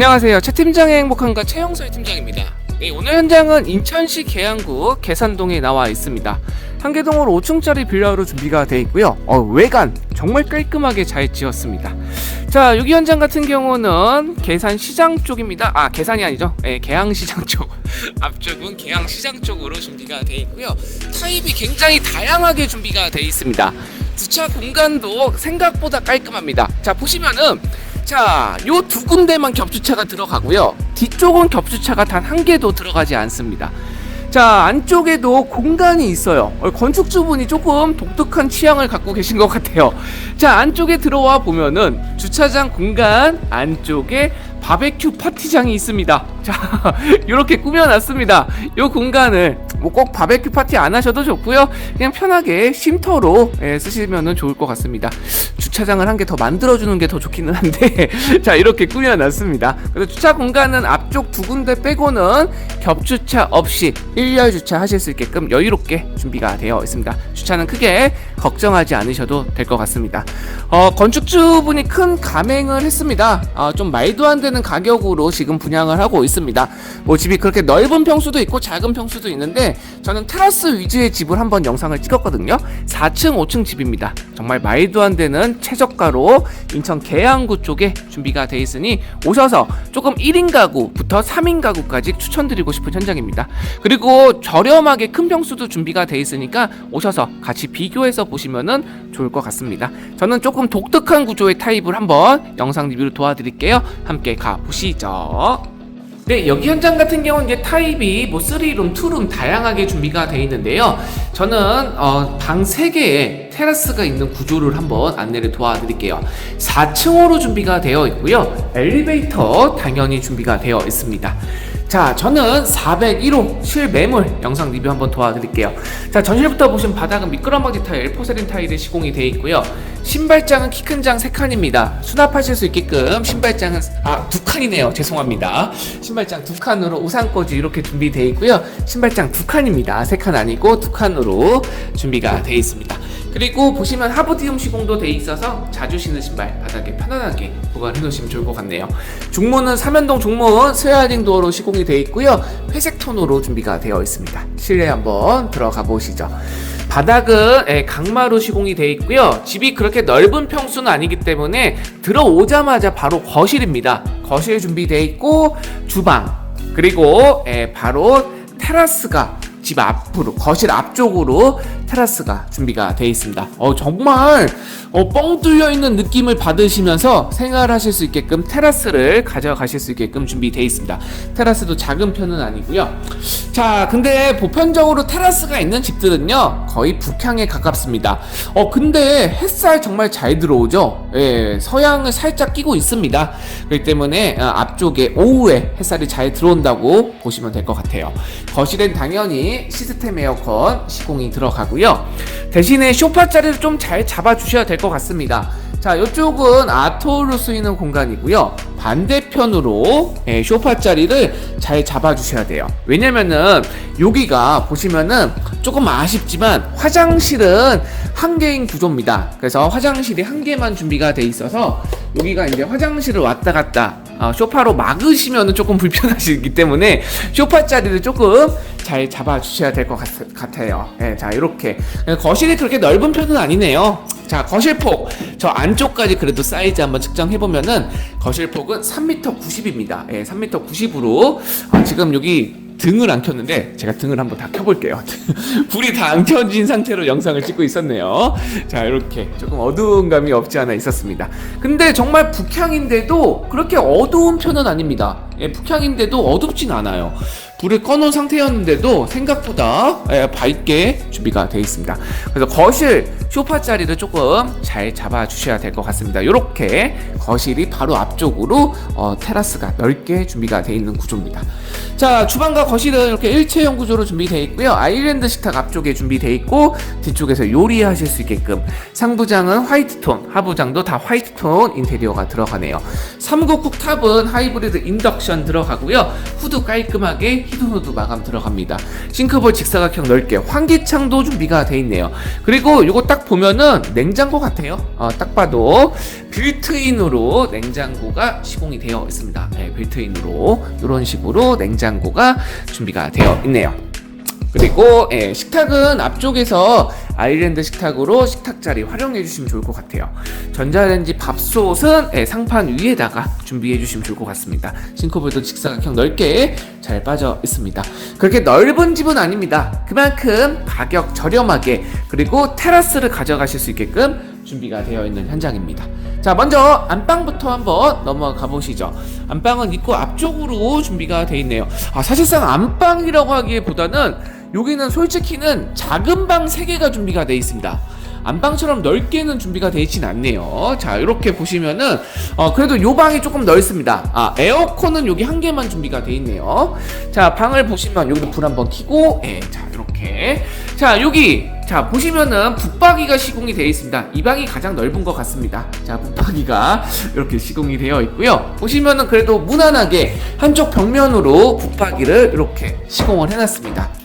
안녕하세요. 최 팀장의 행복한가 최영서의 팀장입니다. 네, 오늘 현장은 인천시 계양구 계산동에 나와 있습니다. 한계동으로 5층짜리 빌라로 준비가 되어 있고요. 어, 외관 정말 깔끔하게 잘 지었습니다. 자, 여기 현장 같은 경우는 계산시장 쪽입니다. 아, 계산이 아니죠. 네, 계양시장 쪽. 앞쪽은 계양시장 쪽으로 준비가 되어 있고요. 타입이 굉장히 다양하게 준비가 되어 있습니다. 주차 공간도 생각보다 깔끔합니다. 자, 보시면은 자, 요 두 군데만 겹주차가 들어가고요. 뒤쪽은 겹주차가 단 한 개도 들어가지 않습니다. 자, 안쪽에도 공간이 있어요. 어, 건축주분이 조금 독특한 취향을 갖고 계신 것 같아요. 자, 안쪽에 들어와 보면은 주차장 공간 안쪽에 바베큐 파티장이 있습니다. 자, 이렇게 꾸며놨습니다. 이 공간을 뭐 꼭 바베큐 파티 안 하셔도 좋고요. 그냥 편하게 쉼터로 예, 쓰시면 좋을 것 같습니다. 주차장을 한 개 더 만들어주는 게 더 좋기는 한데 자 이렇게 꾸며놨습니다. 그래서 주차 공간은 앞쪽 두 군데 빼고는 겹주차 없이 일렬 주차 하실 수 있게끔 여유롭게 준비가 되어 있습니다. 주차는 크게 걱정하지 않으셔도 될 것 같습니다. 어, 건축주분이 큰 감행을 했습니다. 어, 좀 말도 안 되는 가격으로 지금 분양을 하고 있습니다. 뭐 집이 그렇게 넓은 평수도 있고 작은 평수도 있는데 저는 테라스 위주의 집을 한번 영상을 찍었거든요. 4층, 5층 집입니다. 정말 말도 안 되는 최저가로 인천 계양구 쪽에 준비가 돼 있으니 오셔서 조금 1인 가구부터 3인 가구까지 추천드리고 싶은 현장입니다. 그리고 저렴하게 큰 평수도 준비가 돼 있으니까 오셔서 같이 비교해서 보시면은 좋을 것 같습니다. 저는 조금 독특한 구조의 타입을 한번 영상 리뷰를 도와드릴게요. 함께 가 보시죠. 네, 여기 현장 같은 경우는 이제 타입이 뭐 3룸, 2룸 다양하게 준비가 되어 있는데요. 저는 어, 방 3개에 테라스가 있는 구조를 한번 안내를 도와드릴게요. 4층으로 준비가 되어 있고요. 엘리베이터 당연히 준비가 되어 있습니다. 자, 저는 401호 실매물 영상 리뷰 한번 도와드릴게요. 자, 전실부터 보시면 바닥은 미끄럼 방지 타일, 포세린 타일에 시공이 되어 있고요. 신발장은 키 큰 장 3칸입니다. 수납하실 수 있게끔 신발장은 아, 두 칸이네요. 죄송합니다. 신발장 두 칸으로 우산꽂이 이렇게 준비되어 있고요. 신발장 두 칸입니다. 세칸 아니고 두 칸으로 준비가 되어 있습니다. 그리고 보시면 하부디움 시공도 돼 있어서 자주 신는 신발 바닥에 편안하게 보관해 놓으시면 좋을 것 같네요. 중문은 삼연동 중문 스웨어링 도어로 시공이 되어 있고요. 회색 톤으로 준비가 되어 있습니다. 실내 한번 들어가 보시죠. 바닥은 예, 강마루 시공이 되어 있고요. 집이 그렇게 넓은 평수는 아니기 때문에 들어오자마자 바로 거실입니다. 거실 준비되어 있고 주방 그리고 예, 바로 테라스가 집 앞으로 거실 앞쪽으로 테라스가 준비가 되어 있습니다. 어 정말 어, 뻥 뚫려 있는 느낌을 받으시면서 생활하실 수 있게끔 테라스를 가져가실 수 있게끔 준비되어 있습니다. 테라스도 작은 편은 아니고요. 자, 근데 보편적으로 테라스가 있는 집들은요 거의 북향에 가깝습니다. 어 근데 햇살 정말 잘 들어오죠. 예, 서양을 살짝 끼고 있습니다. 그렇기 때문에 어, 앞쪽에 오후에 햇살이 잘 들어온다고 보시면 될 것 같아요. 거실엔 당연히 시스템 에어컨 시공이 들어가고요. 대신에 쇼파 자리를 좀 잘 잡아주셔야 될 것 같습니다. 자, 이쪽은 아토로 쓰이는 공간이고요. 반대편으로 예, 쇼파 자리를 잘 잡아주셔야 돼요. 왜냐면은 여기가 보시면은 조금 아쉽지만 화장실은 한 개인 구조입니다. 그래서 화장실이 한 개만 준비가 돼 있어서 여기가 이제 화장실을 왔다 갔다 어, 쇼파로 막으시면 조금 불편하시기 때문에 쇼파 자리를 조금 잘 잡아주셔야 될 것 같아요. 네, 자 이렇게 거실이 그렇게 넓은 편은 아니네요. 자 거실폭 저 안쪽까지 그래도 사이즈 한번 측정해 보면은 거실폭은 3m 90입니다. 예, 3m 90으로 아, 지금 여기 등을 안 켰는데 제가 등을 한번 다 켜볼게요. 불이 다 안 켜진 상태로 영상을 찍고 있었네요. 자 이렇게 조금 어두운 감이 없지 않아 있었습니다. 근데 정말 북향인데도 그렇게 어두운 편은 아닙니다. 예, 북향인데도 어둡진 않아요. 불을 꺼놓은 상태였는데도 생각보다 예, 밝게 준비가 되어 있습니다. 그래서 거실 쇼파 자리를 조금 잘 잡아 주셔야 될 것 같습니다. 이렇게 거실이 바로 앞쪽으로 어, 테라스가 넓게 준비가 되어 있는 구조입니다. 자 주방과 거실은 이렇게 일체형 구조로 준비되어 있고요. 아일랜드 식탁 앞쪽에 준비되어 있고 뒤쪽에서 요리하실 수 있게끔 상부장은 화이트 톤, 하부장도 다 화이트 톤 인테리어가 들어가네요. 3구 쿡탑은 하이브리드 인덕션 들어가고요. 후드 깔끔하게 히든후드 마감 들어갑니다. 싱크볼 직사각형 넓게 환기창도 준비가 돼 있네요. 그리고 이거 딱 보면은 냉장고 같아요. 어, 딱 봐도 빌트인으로 냉장고가 시공이 되어 있습니다. 네, 빌트인으로 이런 식으로 냉장고가 준비가 되어 있네요. 그리고 예, 식탁은 앞쪽에서 아일랜드 식탁으로 식탁 자리 활용해 주시면 좋을 것 같아요. 전자레인지 밥솥은 예, 상판 위에다가 준비해 주시면 좋을 것 같습니다. 싱크볼도 직사각형 넓게 잘 빠져 있습니다. 그렇게 넓은 집은 아닙니다. 그만큼 가격 저렴하게 그리고 테라스를 가져가실 수 있게끔 준비가 되어 있는 현장입니다. 자, 먼저 안방부터 한번 넘어가 보시죠. 안방은 입구 앞쪽으로 준비가 되어 있네요. 아, 사실상 안방이라고 하기보다는 여기는 솔직히는 작은 방 3개가 준비가 되어 있습니다. 안방처럼 넓게는 준비가 되어 있진 않네요. 자, 이렇게 보시면은, 어, 그래도 요 방이 조금 넓습니다. 아, 에어컨은 여기 한 개만 준비가 되어 있네요. 자, 방을 보시면 여기도 불 한번 켜고, 예, 자, 이렇게. 자, 여기, 자, 보시면은 붙박이가 시공이 되어 있습니다. 이 방이 가장 넓은 것 같습니다. 자, 붙박이가 이렇게 시공이 되어 있고요. 보시면은 그래도 무난하게 한쪽 벽면으로 붙박이를 이렇게 시공을 해놨습니다.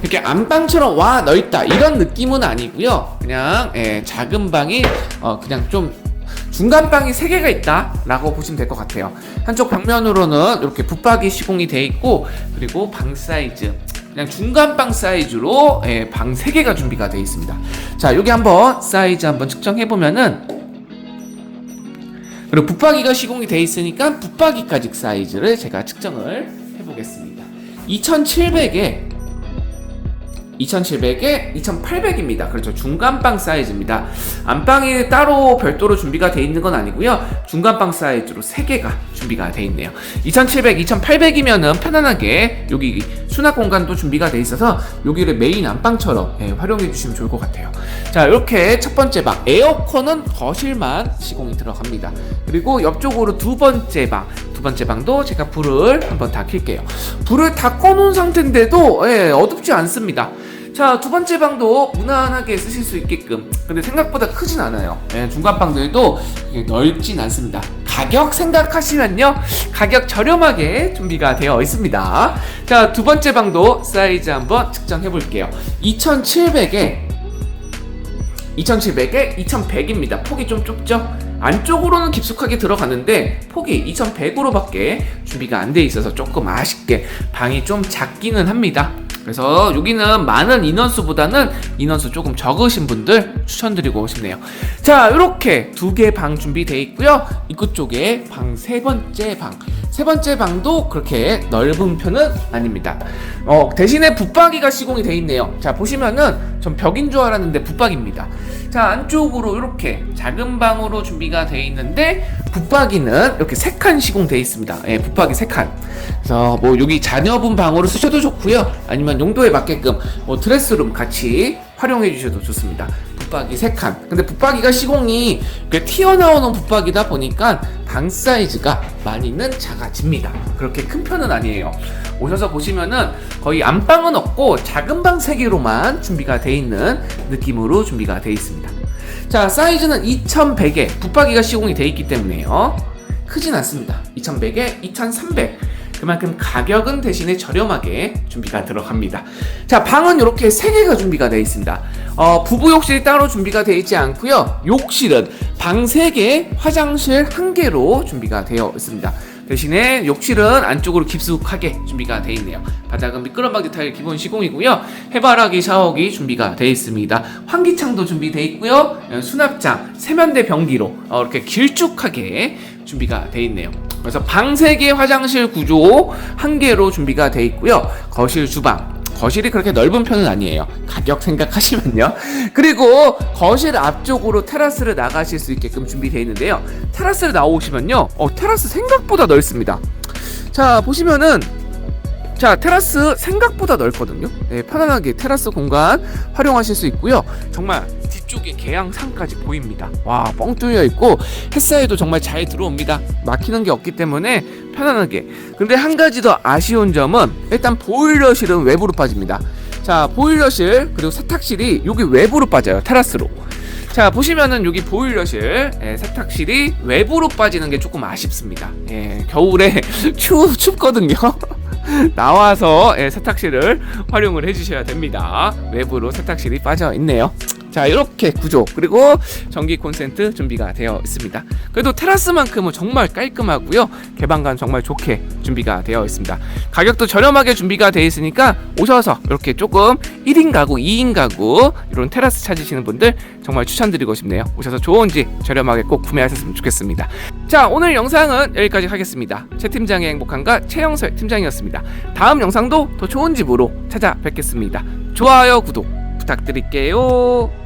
이렇게 안방처럼 와 넓다 이런 느낌은 아니고요. 그냥 예, 작은 방이 어, 그냥 좀 중간 방이 세 개가 있다라고 보시면 될 것 같아요. 한쪽 벽면으로는 이렇게 붙박이 시공이 돼 있고 그리고 방 사이즈 그냥 중간 방 사이즈로 예, 방세 개가 준비가 되어 있습니다. 자 여기 한번 사이즈 한번 측정해 보면은 그리고 붙박이가 시공이 돼 있으니까 붙박이까지 사이즈를 제가 측정을 해보겠습니다. 2,700에 2700에 2800입니다. 그렇죠. 중간방 사이즈입니다. 안방이 따로 별도로 준비가 되어 있는 건 아니고요. 중간방 사이즈로 3개가 준비가 되어 있네요. 2700, 2800이면은 편안하게 여기 수납 공간도 준비가 되어 있어서 여기를 메인 안방처럼 예, 활용해 주시면 좋을 것 같아요. 자, 이렇게 첫 번째 방 에어컨은 거실만 시공이 들어갑니다. 그리고 옆쪽으로 두 번째 방 두 번째 방도 제가 불을 한번 다 켤게요. 불을 다 꺼놓은 상태인데도 예, 어둡지 않습니다. 자, 두 번째 방도 무난하게 쓰실 수 있게끔. 근데 생각보다 크진 않아요. 예, 중간 방들도 넓진 않습니다. 가격 생각하시면요. 가격 저렴하게 준비가 되어 있습니다. 자, 두 번째 방도 사이즈 한번 측정해 볼게요. 2700에 2700에 2100입니다. 폭이 좀 좁죠? 안쪽으로는 깊숙하게 들어가는데 폭이 2100으로밖에 준비가 안 돼 있어서 조금 아쉽게 방이 좀 작기는 합니다. 그래서 여기는 많은 인원수보다는 인원수 조금 적으신 분들 추천드리고 싶네요. 자, 이렇게 두 개 방 준비되어 있고요. 입구 쪽에 방 세 번째 방. 세 번째 방도 그렇게 넓은 편은 아닙니다. 어, 대신에 붙박이가 시공이 되어 있네요. 자, 보시면은 전 벽인 줄 알았는데 붙박입니다. 자, 안쪽으로 이렇게 작은 방으로 준비가 되어 있는데 붙박이는 이렇게 세 칸 시공되어 있습니다. 예, 붙박이 세 칸. 그래서 뭐 여기 자녀분 방으로 쓰셔도 좋고요. 아니면 용도에 맞게끔 뭐 드레스룸 같이 활용해 주셔도 좋습니다. 붙박이 3칸. 근데 붙박이가 시공이 튀어나오는 붙박이다 보니까 방 사이즈가 많이는 작아집니다. 그렇게 큰 편은 아니에요. 오셔서 보시면은 거의 안방은 없고 작은 방 3개로만 준비가 돼 있는 느낌으로 준비가 돼 있습니다. 자, 사이즈는 2100에 붙박이가 시공이 돼 있기 때문에요. 크진 않습니다. 2100에 2300. 그만큼 가격은 대신에 저렴하게 준비가 들어갑니다. 자, 방은 이렇게 3개가 준비가 되어 있습니다. 어, 부부 욕실이 따로 준비가 되어 있지 않고요. 욕실은 방 3개, 화장실 1개로 준비가 되어 있습니다. 대신에 욕실은 안쪽으로 깊숙하게 준비가 되어 있네요. 바닥은 미끄럼방 디타일 기본 시공이고요. 해바라기 샤워기 준비가 되어 있습니다. 환기창도 준비되어 있고요. 어, 수납장, 세면대 변기로 어, 이렇게 길쭉하게 준비가 되어 있네요. 그래서 방 3개 화장실 구조 1개로 준비가 되어 있고요. 거실 주방 거실이 그렇게 넓은 편은 아니에요. 가격 생각하시면요. 그리고 거실 앞쪽으로 테라스를 나가실 수 있게끔 준비되어 있는데요. 테라스를 나오시면요. 어, 테라스 생각보다 넓습니다. 자, 보시면은 자, 테라스 생각보다 넓거든요. 네, 편안하게 테라스 공간 활용하실 수 있고요. 정말 뒤쪽에 계양산까지 보입니다. 와, 뻥 뚫려 있고 햇살도 정말 잘 들어옵니다. 막히는 게 없기 때문에 편안하게. 근데 한 가지 더 아쉬운 점은 일단 보일러실은 외부로 빠집니다. 자, 보일러실 그리고 세탁실이 여기 외부로 빠져요. 테라스로. 자 보시면은 여기 보일러실 예, 세탁실이 외부로 빠지는 게 조금 아쉽습니다. 예, 겨울에 추 춥거든요. 나와서 예, 세탁실을 활용을 해주셔야 됩니다. 외부로 세탁실이 빠져 있네요. 자 이렇게 구조 그리고 전기 콘센트 준비가 되어 있습니다. 그래도 테라스만큼은 정말 깔끔하고요. 개방감 정말 좋게 준비가 되어 있습니다. 가격도 저렴하게 준비가 되어 있으니까 오셔서 이렇게 조금 1인 가구, 2인 가구 이런 테라스 찾으시는 분들 정말 추천드리고 싶네요. 오셔서 좋은 집 저렴하게 꼭 구매하셨으면 좋겠습니다. 자 오늘 영상은 여기까지 하겠습니다. 최 팀장의 행복한가 최영설 팀장이었습니다. 다음 영상도 더 좋은 집으로 찾아뵙겠습니다. 좋아요 구독 부탁드릴게요.